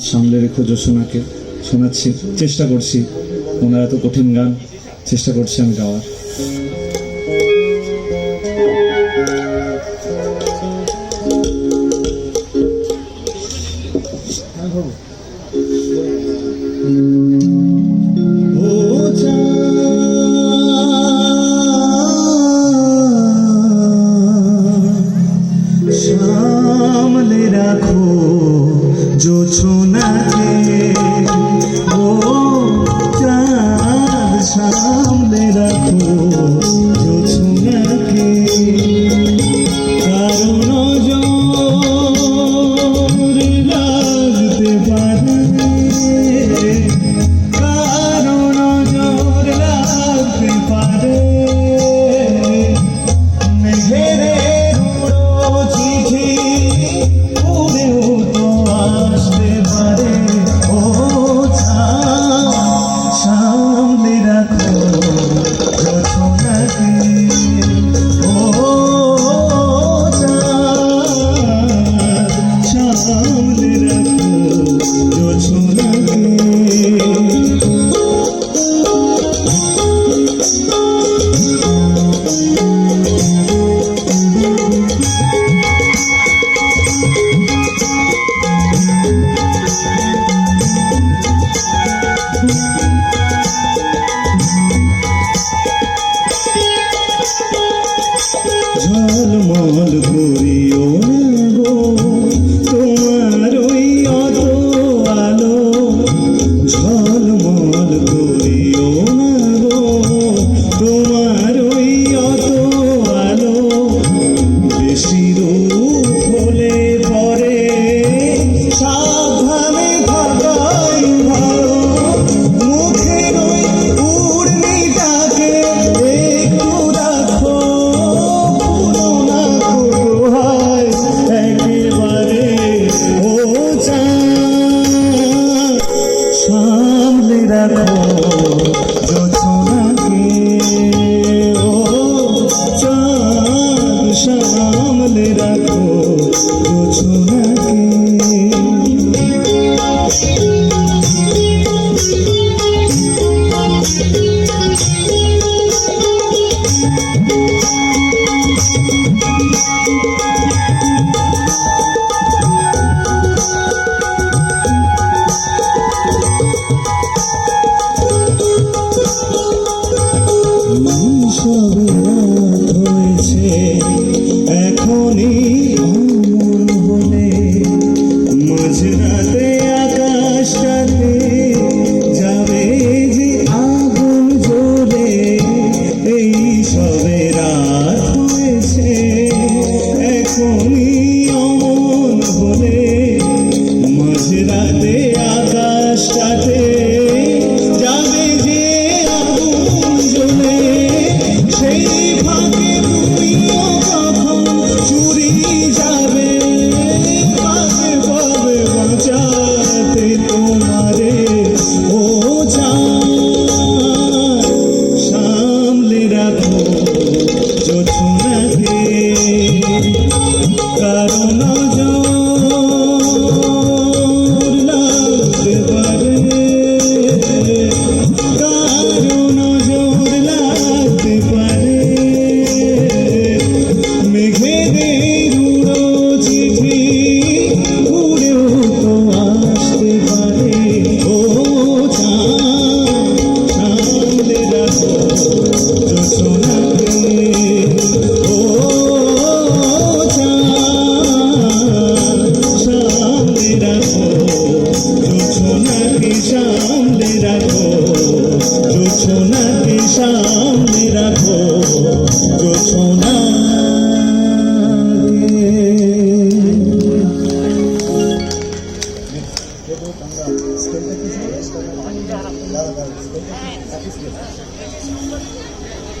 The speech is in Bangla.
সামনে রেখো জোসোনাকে। শোনাচ্ছি, চেষ্টা করছি। ওনারা তো কঠিন গান, চেষ্টা করছি আমি গাওয়ার। সামনে রাখো। জোছনাতে amor Yeah. Yeah. গোছনাকে সামনে রাখো? গোছনা আমরা